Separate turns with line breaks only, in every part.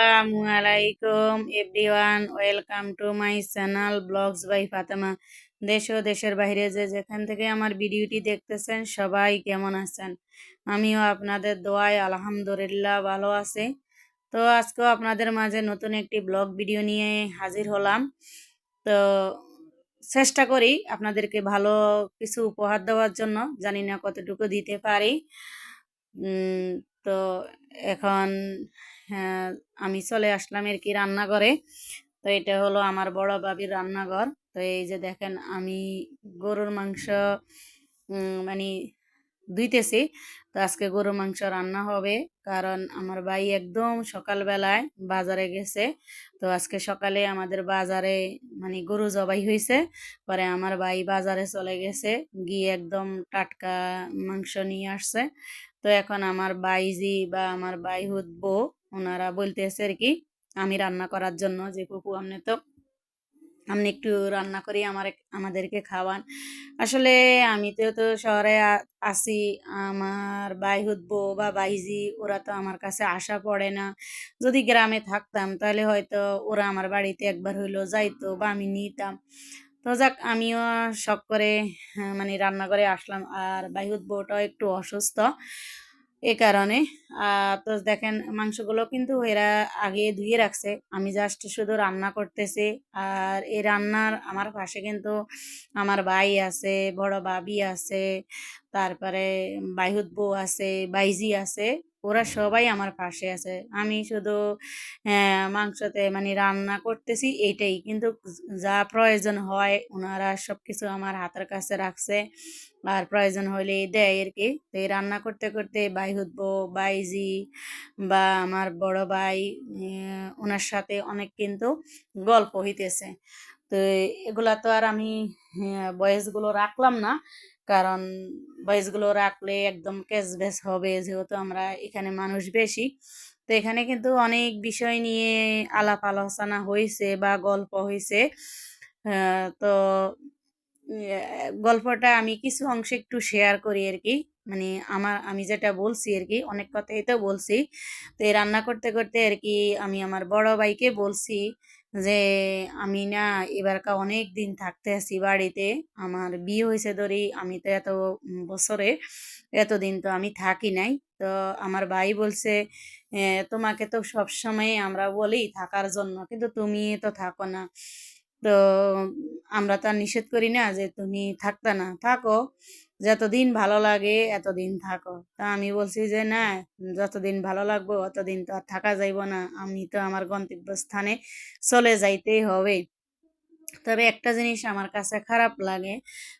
আসসালামু আলাইকুম everyone welcome to my channel blogs by Fatema দেশ ও দেশের বাইরে যে যেখান থেকে আমার ভিডিওটি দেখতেছেন, সবাই কেমন আছেন? আমিও আপনাদের দোয়ায় আলহামদুলিল্লাহ ভালো আছে। তো আজকেও আপনাদের মাঝে নতুন একটি ব্লগ ভিডিও নিয়ে হাজির হলাম। তো চেষ্টা করি আপনাদেরকে ভালো কিছু উপহার দেওয়ার জন্য। জানি না কতটুকু দিতে পারি। তো এখন হ্যাঁ, আমি চলে আসলাম আর কি রান্নাঘরে। তো এটা হলো আমার বড় বাবির রান্নাঘর। তো এই যে দেখেন আমি গরুর মাংস মানে ধুইতেছি। তো আজকে গরুর মাংস রান্না হবে। কারণ আমার ভাই একদম সকালবেলায় বাজারে গেছে। তো আজকে সকালে আমাদের বাজারে মানে গরু জবাই হয়েছে পরে আমার ভাই বাজারে চলে গেছে। গিয়ে একদম টাটকা মাংস নিয়ে আসছে। তো এখন আমার বাইজি বা আমার বাই হুদবো ওনারা বলতেছে আর কি, আমি রান্না করার জন্য যে কুকু আপনি তো আপনি একটু রান্না করি, আমার আমাদেরকে খাওয়ান। আসলে আমি তো তো শহরে আ- আছি, আমার বাই হুদবো বা বাইজি ওরা তো আমার কাছে আসা পড়ে না। যদি গ্রামে থাকতাম, তাহলে হয়তো ওরা আমার বাড়িতে একবার হইল যাইতো বা আমি নিতাম। তো যাক আমিও শখ করে হ্যাঁ, মানে রান্নাঘরে আসলাম। আর বাই হুদবোটাও একটু অসুস্থ এ কারণে। তো দেখেন মাংসগুলো কিন্তু এরা আগে ধুয়ে রাখছে। আমি জাস্ট শুধু রান্না করতেছি। আর এই রান্নার আমার পাশে কিন্তু আমার ভাই আছে বড় বাবি আছে তারপরে বাইহুত বউ আছে বাইজি আছে। ওরা সবাই আমার পাশে আছে। আমি শুধু আহ, মাংসতে মানে রান্না করতেছি এইটাই। কিন্তু যা প্রয়োজন হয় ওনারা সবকিছু আমার হাতের কাছে রাখছে। আর প্রয়োজন হলে দেয় আর কি। তো এই রান্না করতে করতে বাই হুদবো বাইজি বা আমার বড় ভাই ওনার সাথে অনেক কিন্তু গল্প হইতেছে। তো এগুলা তো আর আমি ভয়েসগুলো রাখলাম না। কারণ ভয়েসগুলো রাখলে একদম ক্যাশব্যাস হবে, যেহেতু আমরা এখানে মানুষ বেশি। তো এখানে কিন্তু অনেক বিষয় নিয়ে আলাপ আলোচনা হয়েছে বা গল্প হয়েছে। তো গল্পটা আমি কিছু অংশে একটু শেয়ার করি আর কি। মানে আমার, আমি যেটা বলছি আর কি, অনেক কথাই তো বলছি। তো এই রান্না করতে করতে আর কি আমি আমার বড় ভাইকে বলছি যে আমি না এবারকা অনেক দিন থাকতে আছি বাড়িতে। আমার বিয়ে হয়েছে ধরি আমি তো এত বছরে এতদিন তো আমি থাকি নাই। তো আমার ভাই বলছে "এ, তোমাকে তো সবসময় আমরা বলি থাকার জন্য কিন্তু তুমি তো থাকো না। তো আমরা তো আর নিষেধ করি না যে তুমি থাকতা না, থাকো। যতদিন ভালো লাগে এতদিন থাকো। তা আমি বলছি যে না, যতদিন ভালো লাগবো অতদিন তো আর থাকা যাইব না। আমি তো আমার গন্তব্যস্থানে চলে যাইতেই হবে। তবে একটা জিনিস আমার কাছে খারাপ লাগে।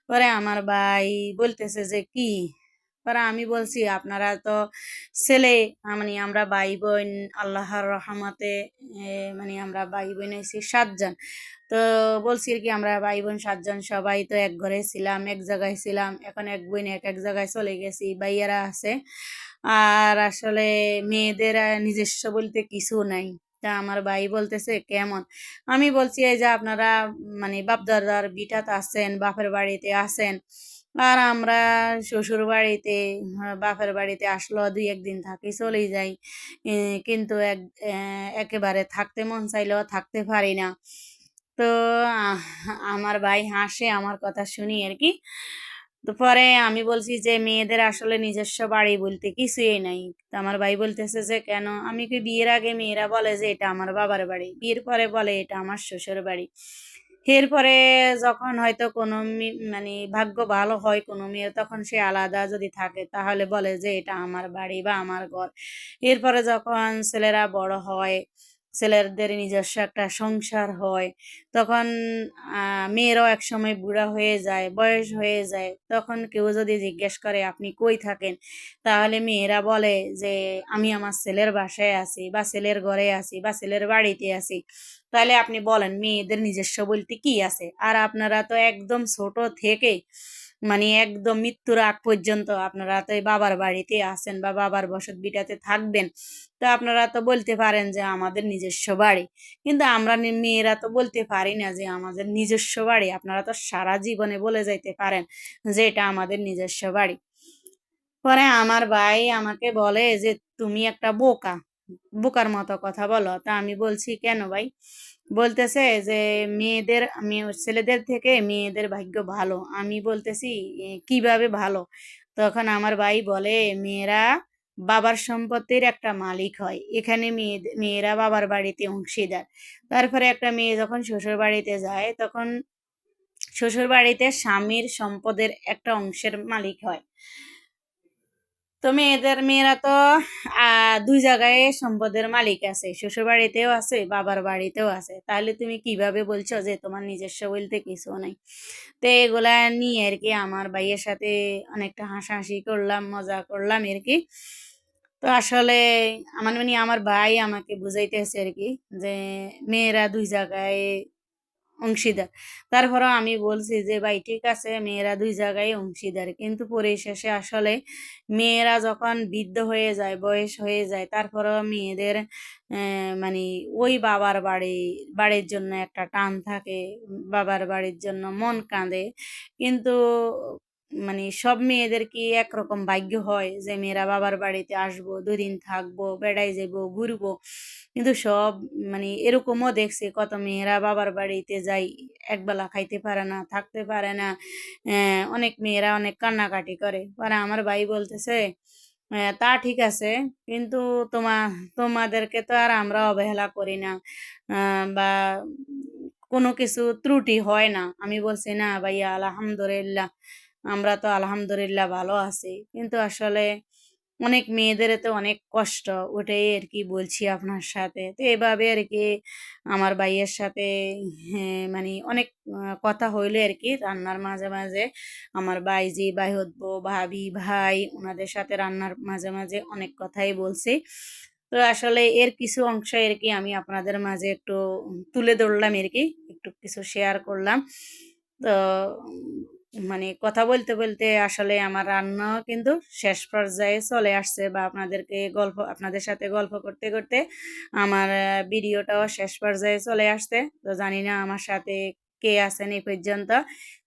পরে আমার ভাই বলতেছে যে কি? পরে আমি বলছি, আপনারা তো ছেলে মানে আমরা ভাই বোন, আল্লাহর রহমতে মানে আমরা ভাই বোন হয়েছি সাতজন। তো বলছি আর কি, আমরা ভাই বোন সাতজন সবাই তো এক ঘরে ছিলাম, এক জায়গায় ছিলাম, এখন এক বোন এক এক জায়গায় চলে গেছি, ভাইয়ারা আছে। আর আসলে মেয়েদের নিজস্ব বলতে কিছু নাই। তা আমার ভাই বলতেছে, কেমন? আমি বলছি, এই যে আপনারা মানে বাপ দাদার বিটাত আছেন, বাপের বাড়িতে আছেন, আর আমরা শ্বশুর বাড়িতে বাপের বাড়িতে আসলো, দুই একদিন থাকি, চলেই যাই। কিন্তু এক একেবারে থাকতে মন চাইলেও থাকতে পারি না। তো আমার ভাই হাসে, আমার কথা শুনি আর কি। তো পরে আমি বলছি যে, মেয়েদের আসলে নিজস্ব বাড়ি বলতে কিছুই নাই। তো আমার ভাই বলতেছে যে, কেন? আমি কি বিয়ের আগে মেয়েরা বলে যে, এটা আমার বাবার বাড়ি? বিয়ের পরে বলে, এটা আমার শ্বশুর বাড়ি। এরপরে যখন হয়তো কোনো মানে ভাগ্য ভালো হয় কোনো মেয়ের তখন সে আলাদা যদি থাকে, তাহলে বলে যে, এটা আমার বাড়ি বা আমার ঘর। এরপরে যখন ছেলেরা বড় হয় ছেলেদের নিজস্ব একটা সংসার হয়। তখন মেয়েরাও এক সময় বুড়া হয়ে যায়, বয়স হয়ে যায়। তখন কেউ যদি জিজ্ঞেস করে, আপনি কই থাকেন? তাহলে মেয়েরা বলে যে, আমি আমার ছেলের বাসায় আছি বা ছেলের ঘরে আছি বা ছেলের বাড়িতে আছি। তাহলে আপনি বলেন, মেয়েদের নিজস্ব বলতে কি আছে? আর আপনারা তো একদম ছোট থেকে মানে একদম মৃত্যুর আগ পর্যন্ত আপনারা তো বাবার বাড়িতে আছেন বা বাবার বসত বিটাতে থাকবেন, তো আপনারা তো বলতে পারেন যে আমাদের নিজস্ব বাড়ি। কিন্তু আমরা মেয়েরা তো বলতে পারি না যে আমাদের নিজস্ব বাড়ি। আপনারা তো সারা জীবনে বলে যাইতে পারেন যে এটা আমাদের নিজস্ব বাড়ি। পরে আমার ভাই আমাকে বলে যে, তুমি একটা বোকা। বোকার মতো কথা বলো। তা আমি বলছি, কেন ভাই? বলতেছে যে, মেয়েদের মেয়ে ছেলেদের থেকে মেয়েদের ভাগ্য ভালো। আমি বলতেছি কীভাবে ভালো? তখন আমার ভাই বলে, মেয়েরা বাবার সম্পত্তির একটা মালিক হয়। এখানে মেয়ে মেয়েরা বাবার বাড়িতে অংশীদার। তারপরে একটা মেয়ে যখন শ্বশুর বাড়িতে যায়, তখন শ্বশুর বাড়িতে স্বামীর সম্পদের একটা অংশের মালিক হয়। তো মেয়েদের, মেয়েরা তো দুই জায়গায় সম্পদের মালিক আছে। শ্বশুর বাড়িতেও আছে, বাবার বাড়িতেও আছে। তাহলে তুমি কীভাবে বলছো যে তোমার নিজস্ব বলতে কিছু নাই? তো এগুলা নিয়ে আর কি আমার ভাইয়ের সাথে অনেকটা হাসাহাসি করলাম, মজা করলাম আর কি। তো আসলে আমার মানে আমার ভাই আমাকে বুঝাইতেছে আর কি যে মেয়েরা দুই জায়গায় অংশীদার। তারপরও আমি বলছি যে, ভাই, ঠিক আছে, মেয়েরা দুই জায়গায় অংশীদার। কিন্তু পরিশেষে আসলে মেয়েরা যখন বৃদ্ধ হয়ে যায়, বয়স হয়ে যায়, তারপরও মেয়েদের মানে ওই বাবার বাড়ি, বাড়ির জন্য একটা টান থাকে, বাবার বাড়ির জন্য মন কাঁদে। কিন্তু মানে সব মেয়েদের কি একরকম ভাগ্য হয় যে মেয়েরা বাবার বাড়িতে আসব দুদিন থাকব বেড়াই যাব ঘুরবো। কিন্তু সব মানে এরকমও দেখছি কত মেয়েরা বাবার বাড়িতে যাই একবেলা খাইতে পারে না থাকতে পারে না। আহ, অনেক মেয়েরা অনেক কান্নাকাটি করে। পরে আমার ভাই বলতেছে আহ, তা ঠিক আছে কিন্তু তোমা তোমাদেরকে তো আর আমরা অবহেলা করি না। বা কোনো কিছু ত্রুটি হয় না। আমি বলছি না ভাইয়া আলহামদুলিল্লাহ। আমরা তো আলহামদুলিল্লাহ ভালো আছি। কিন্তু আসলে অনেক মেয়েদের তো অনেক কষ্ট ওটাই আর কি বলছি আপনার সাথে। তো এভাবে আর কি আমার ভাইয়ের সাথে হ্যাঁ, মানে অনেক কথা হইলে আর কি রান্নার মাঝে মাঝে আমার বাইজি ভাই হতবো ভাবি ভাই ওনাদের সাথে রান্নার মাঝে মাঝে অনেক কথাই বলছি। তো আসলে এর কিছু অংশ আর কি আমি আপনাদের মাঝে একটু তুলে ধরলাম আর কি একটু কিছু শেয়ার করলাম। তো মানে কথা বলতে বলতে আসলে আমার রান্নাও কিন্তু শেষ পর্যায়ে চলে আসছে বা আপনাদেরকে গল্প, আপনাদের সাথে গল্প করতে করতে আমার ভিডিওটাও শেষ পর্যায়ে চলে আসছে। তো জানি না আমার সাথে কে আছেন এই পর্যন্ত।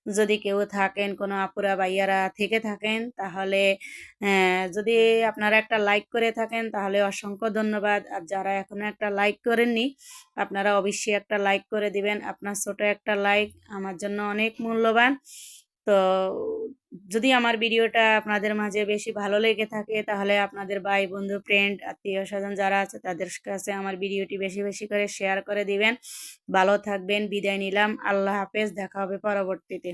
যদি কেউ থাকেন, কোনো আপুরা, ভাইয়ারা থেকে থাকেন, তাহলে যদি আপনারা একটা লাইক করে থাকেন, তাহলে অসংখ্য ধন্যবাদ। আর যারা এখনও একটা লাইক করেননি, আপনারা অবশ্যই একটা লাইক করে দিবেন। আপনার ছোট একটা লাইক আমার জন্য অনেক মূল্যবান। তো যদি আমার ভিডিওটা আপনাদের মাঝে বেশি ভালো লেগে থাকে, তাহলে আপনাদের ভাই, বন্ধু ফ্রেন্ড আত্মীয় স্বজন যারা আছে, তাদের কাছে আমার ভিডিওটি বেশি বেশি করে শেয়ার করে দিবেন। ভালো থাকবেন, বিদায় নিলাম। আল্লাহ হাফেজ, দেখা হবে পরবর্তীতে।